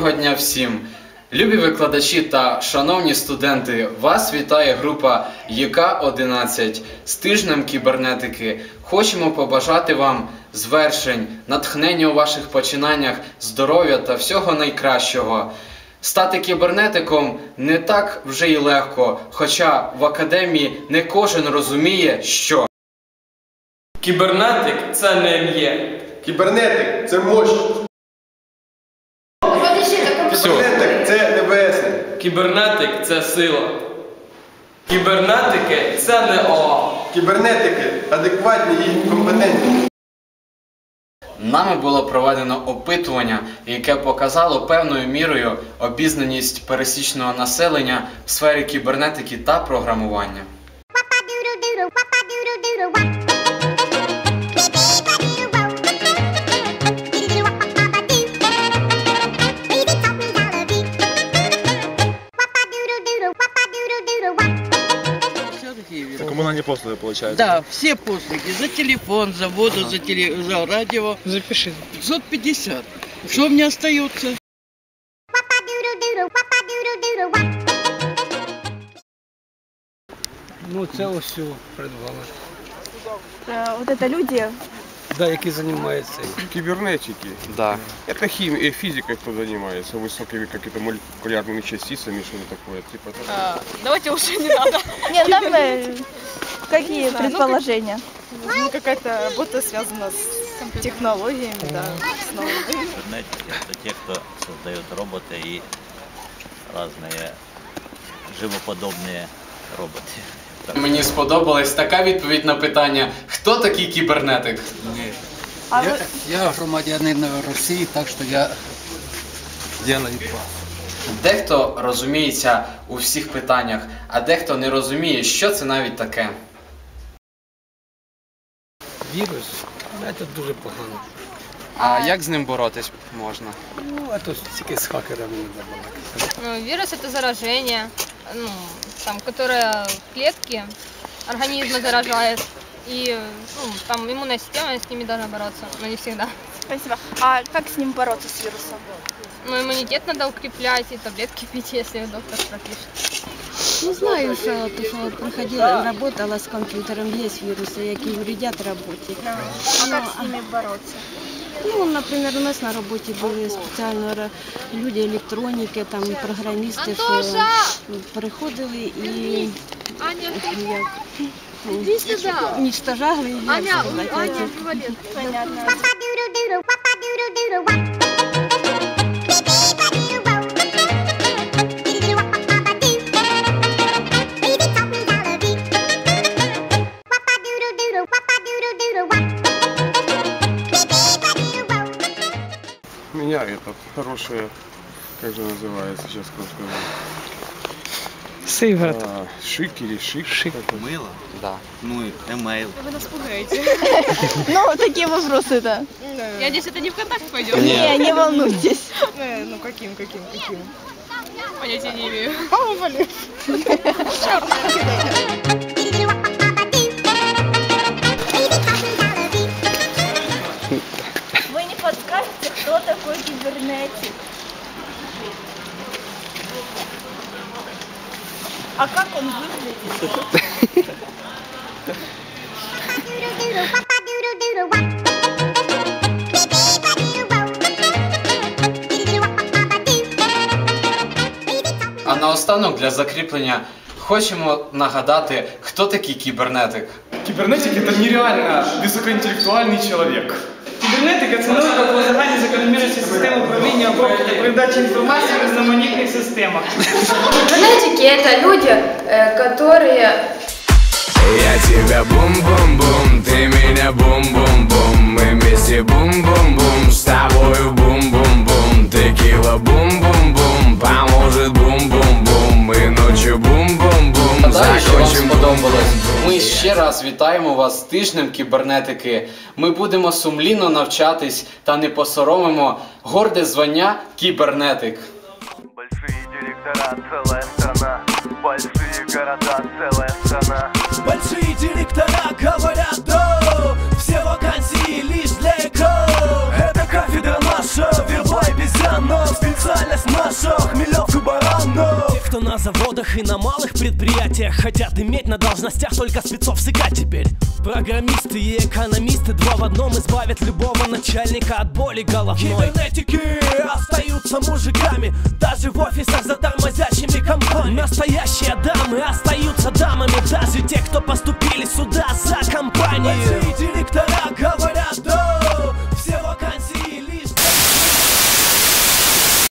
Доброго дня всім! Любі викладачі та шановні студенти, вас вітає група ЄК-11 з тижнем кібернетики. Хочемо побажати вам звершень, натхнення у ваших починаннях, здоров'я та всього найкращого. Стати кібернетиком не так вже й легко, хоча в академії не кожен розуміє, що. Кібернетик це не ім'я. Кібернетик це мощь. Все. Кібернетик це небесне. Кібернетик це сила. Кібернетики це не ОА. Кібернетики адекватні і компетентні. Нами було проведено опитування, яке показало певною мірою обізнаність пересічного населення в сфері кібернетики та програмування. Коммунальные послуги, получается. Да, все послуги. За телефон, за воду, за, теле... за радио. Запиши. 550. Что мне остается? Ну, це ось все придбали. Э, Вот это люди, Да, які займаються. Кибернетики. Да. Это химия, физикой кто занимается, высокими какими-то молекулярными частицами, что-то такое. Типа того. Давайте уже не надо. нет, там э, какие знаю, ну, предположения? Ну, какая-то работа связана с технологиями, да, с новыми. Кибернетики – это те, кто создает роботы и разные живоподобные роботы. Так. Мені сподобалась така відповідь на питання, хто такий кібернетик? А Я, вы, я громадянин Росії, так що я делаю право. Дехто розуміється у всіх питаннях, а дехто не розуміє, що це навіть таке. Вірус, це дуже погано. А як з ним боротись можна? Ну, а то тільки з хакерами не. Ну, вирус это заражение, ну, там, которое клетки организма заражает. И ну, там иммунная система с ними должна бороться, но не всегда. спасибо. А как с ним бороться с вирусом? Но иммунитет надо укреплять и таблетки пить, если доктор пропишет. Ну, знаю, що, то, що проходила, работала з комп'ютером, є віруси, які вредять роботі. А как с ними бороться? Ну, наприклад, у нас на роботі були спеціально люди електроніки, там програмісти, що приходили і Аня, як, уничтожали її. знаєте, ці- Понятно. У меня это хорошее, как же называется сейчас, сказать, Сигарет. а, шик или шик. Шик. Мыло? Да. Ну и эмейл. Вы нас пугаете. Ну, такие вопросы, да. Я надеюсь, это не в контакт пойдет. Не, не волнуйтесь. Ну, каким, каким, каким? Понятия не имею. Вы подскажете, кто такой кибернетик? А как он выглядит? А наостанок для закріплення хочемо нагадати, хто такий кібернетик. Кибернетик это нереально высокоинтеллектуальный человек. Кибернетик это наука по загальній закономірності системи управління обробки та передачі інформації в різноманітних системах. Кибернетики это люди, э, которые Я тебя бум-бум-бум, ты меня бум-бум-бум Мы вместе бум-бум-бум, Гадаю, що вам сподобалось. Ми ще раз вітаємо вас з тижнем кібернетики. Ми будемо сумлінно навчатись та не посоромимо горде звання кібернетик. Большие директора, целая страна Большие города, целая страна Большие директора заводах и на малых предприятиях Хотят иметь на должностях только спецов СК теперь. Программисты и экономисты два в одном избавят любого начальника от боли головной. Кибернетики остаются мужиками Даже в офисах за тормозящими компаниями. Настоящие дамы остаются дамами Даже те, кто поступили сюда за компанию. Директора